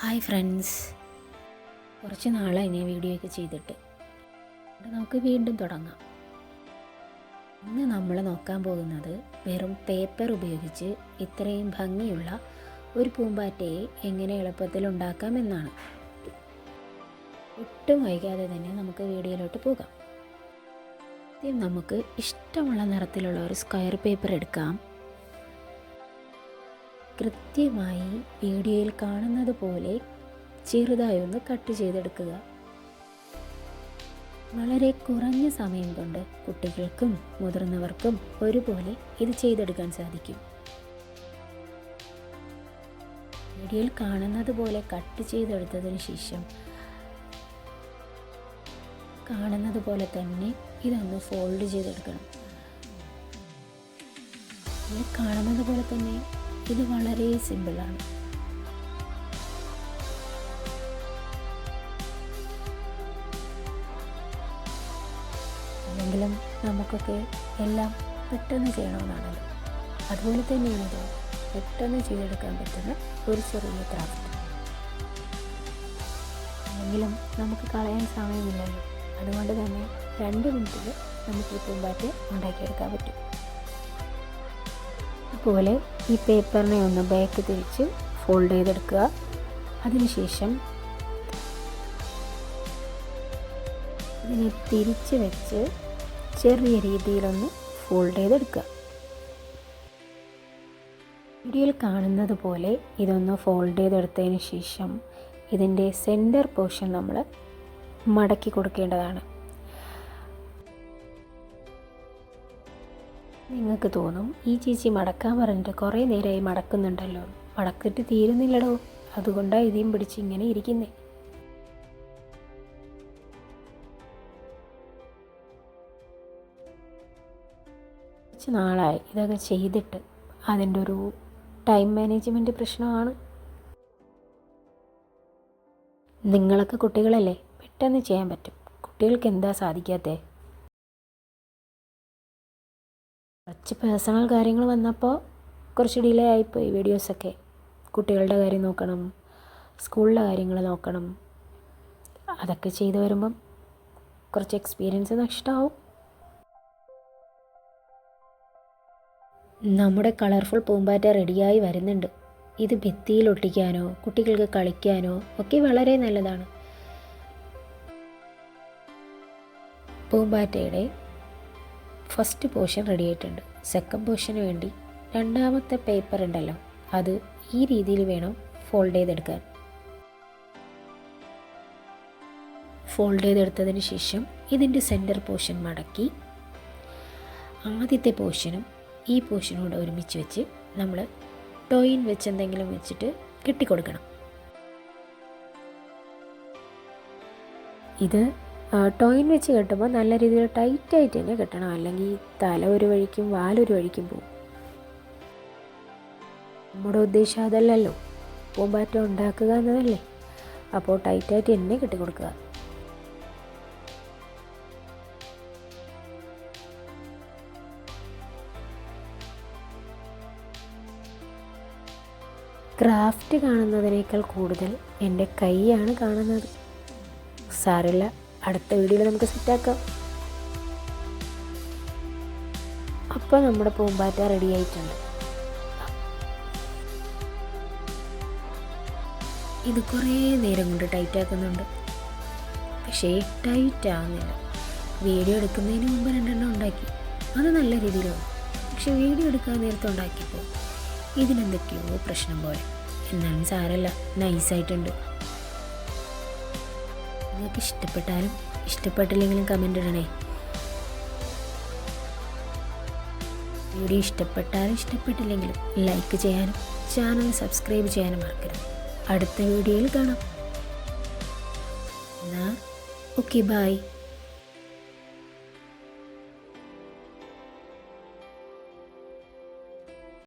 Hi friends. കുറച്ച് നാളായി ഞാൻ വീഡിയോ ഒക്കെ ചെയ്തിട്ട്. നമുക്ക് വീണ്ടും തുടങ്ങാം. ഇന്ന് നമ്മൾ നോക്കാൻ പോകുന്നത് വെറും പേപ്പർ ഉപയോഗിച്ച് ഇത്രയും ഭംഗിയുള്ള ഒരു പൂമ്പാറ്റയെ എങ്ങനെ എളുപ്പത്തിൽ ഉണ്ടാക്കാമെന്നാണ് ഒട്ടും വൈകാതെ തന്നെ നമുക്ക് വീഡിയോയിലോട്ട് പോകാം. ആദ്യം നമുക്ക് ഇഷ്ടമുള്ള നിറത്തിലുള്ള ഒരു സ്ക്വയർ പേപ്പർ എടുക്കാം. കൃത്യമായി വീഡിയോയിൽ കാണുന്നത് പോലെ ചെറുതായി ഒന്ന് കട്ട് ചെയ്തെടുക്കുക. വളരെ കുറഞ്ഞ സമയം കൊണ്ട് കുട്ടികൾക്കും മുതിർന്നവർക്കും ഒരുപോലെ ഇത് ചെയ്തെടുക്കാൻ സാധിക്കും. വീഡിയോയിൽ കാണുന്നത് പോലെ കട്ട് ചെയ്തെടുത്തതിന് ശേഷം കാണുന്നത് പോലെ തന്നെ ഇതൊന്ന് ഫോൾഡ് ചെയ്തെടുക്കണം. കാണുന്നത് പോലെ തന്നെ ഇത് വളരെ സിമ്പിളാണ്. എങ്കിലും നമുക്കൊക്കെ എല്ലാം പെട്ടെന്ന് ചെയ്യണമെന്നാണല്ലോ. അതുപോലെ തന്നെ ഇത് പെട്ടെന്ന് ചെയ്തെടുക്കാൻ പറ്റുന്ന ഒരു ചെറിയ ക്രാഫ്റ്റ് എങ്കിലും നമുക്ക് കളയാൻ സമയമില്ലല്ലോ. അതുകൊണ്ട് തന്നെ രണ്ട് മിനിറ്റിൽ നമുക്ക് ഈ പൂമ്പാറ്റ് ഉണ്ടാക്കിയെടുക്കാൻ പറ്റും. അതുപോലെ ഈ പേപ്പറിനെ ഒന്ന് ബാക്ക് തിരിച്ച് ഫോൾഡ് ചെയ്തെടുക്കുക. അതിനുശേഷം ഇതിനെ തിരിച്ച് വെച്ച് ചെറിയ രീതിയിലൊന്ന് ഫോൾഡ് ചെയ്തെടുക്കുക. വീഡിയോയിൽ കാണുന്നത് പോലെ ഇതൊന്ന് ഫോൾഡ് ചെയ്തെടുത്തതിന് ശേഷം ഇതിന്റെ സെന്റർ പോർഷൻ നമ്മൾ മടക്കി കൊടുക്കേണ്ടതാണ്. നിങ്ങൾക്ക് തോന്നും ഈ ചേച്ചി മടക്കാൻ പറഞ്ഞിട്ട് കുറേ നേരമായി മടക്കുന്നുണ്ടല്ലോ. മടക്കിട്ട് തീരുന്നില്ലടോ. അതുകൊണ്ടാണ് ഇതേം പിടിച്ച് ഇങ്ങനെ ഇരിക്കുന്നേ. കുറച്ച് നാളായി ഇതൊക്കെ ചെയ്തിട്ട്. അതിന്റെ ഒരു ടൈം മാനേജ്മെന്റ് പ്രശ്നമാണ്. നിങ്ങളൊക്കെ കുട്ടികളല്ലേ? പെട്ടെന്ന് ചെയ്യാൻ പറ്റും. കുട്ടികൾക്ക് എന്താ സാധിക്കാത്തേ? കുറച്ച് പേഴ്സണൽ കാര്യങ്ങൾ വന്നപ്പോൾ കുറച്ച് ഡിലേ ആയിപ്പോയി വീഡിയോസൊക്കെ കുട്ടികളുടെ കാര്യം നോക്കണം സ്കൂളിലെ കാര്യങ്ങൾ നോക്കണം. അതൊക്കെ ചെയ്തു വരുമ്പം കുറച്ച് എക്സ്പീരിയൻസ് നഷ്ടമാവും നമ്മുടെ കളർഫുൾ പൂമ്പാറ്റ റെഡിയായി വരുന്നുണ്ട്. ഇത് ഭിത്തിയിൽ ഒട്ടിക്കാനോ കുട്ടികൾക്ക് കളിക്കാനോ ഒക്കെ വളരെ നല്ലതാണ്. പൂമ്പാറ്റയുടെ ഫസ്റ്റ് പോർഷൻ റെഡി ആയിട്ടുണ്ട്. സെക്കൻഡ് പോർഷന് വേണ്ടി രണ്ടാമത്തെ പേപ്പർ ഉണ്ടല്ലോ അത് ഈ രീതിയിൽ വേണം ഫോൾഡ് ചെയ്തെടുക്കാൻ. ഫോൾഡ് ചെയ്തെടുത്തതിന് ശേഷം ഇതിന്റെ സെന്റർ പോർഷൻ മടക്കി ആദ്യത്തെ പോർഷനും ഈ പോർഷനോട് ഒരുമിച്ച് വെച്ച് നമ്മൾ ടോയിൻ വെച്ച് എന്തെങ്കിലും വെച്ചിട്ട് കെട്ടിക്കൊടുക്കണം. ഇത് ടോയിൻ വെച്ച് കെട്ടുമ്പോൾ നല്ല രീതിയിൽ ടൈറ്റായിട്ട് തന്നെ കെട്ടണം. അല്ലെങ്കിൽ തല ഒരു വഴിക്കും വാലൊരു വഴിക്കും പോകും. നമ്മുടെ ഉദ്ദേശം അതല്ലല്ലോ. പൂമ്പാറ്റ ഉണ്ടാക്കുക എന്നതല്ലേ. അപ്പോൾ ടൈറ്റായിട്ട് തന്നെ കെട്ടിക്കൊടുക്കുക. ക്രാഫ്റ്റ് കാണുന്നതിനേക്കാൾ കൂടുതൽ എന്റെ കൈയാണ് കാണുന്നത്. സാറില്ല അടുത്ത വീഡിയോയിൽ നമുക്ക് സെറ്റാക്കാം അപ്പോൾ നമ്മുടെ പൂമ്പാറ്റ റെഡി ആയിട്ടുണ്ട്. ഇത് കുറേ നേരം കൊണ്ട് ടൈറ്റ് ആക്കുന്നുണ്ട്. പക്ഷേ ടൈറ്റ് ആവുന്നില്ല. വീഡിയോ എടുക്കുന്നതിന് മുമ്പ് രണ്ടെണ്ണം ഉണ്ടാക്കി. അത് നല്ല രീതിയിലാണ്. പക്ഷേ വീഡിയോ എടുക്കാൻ നേരത്തെ ഉണ്ടാക്കിയപ്പോൾ ഇതിനെന്തൊക്കെയോ പ്രശ്നം പോലെ. എന്നാലും സാരല്ല. നൈസായിട്ടുണ്ട് നിങ്ങൾക്ക് ഇഷ്ടപ്പെട്ടാലും ഇഷ്ടപ്പെട്ടില്ലെങ്കിലും കമന്റ് ഇടണേ. വീഡിയോ ഇഷ്ടപ്പെട്ടാലും ഇഷ്ടപ്പെട്ടില്ലെങ്കിലും ലൈക്ക് ചെയ്യാനും ചാനൽ സബ്സ്ക്രൈബ് ചെയ്യാനും മറക്കരുത്. അടുത്ത വീഡിയോയിൽ കാണാം. എന്നാൽ ഓക്കെ ബായ്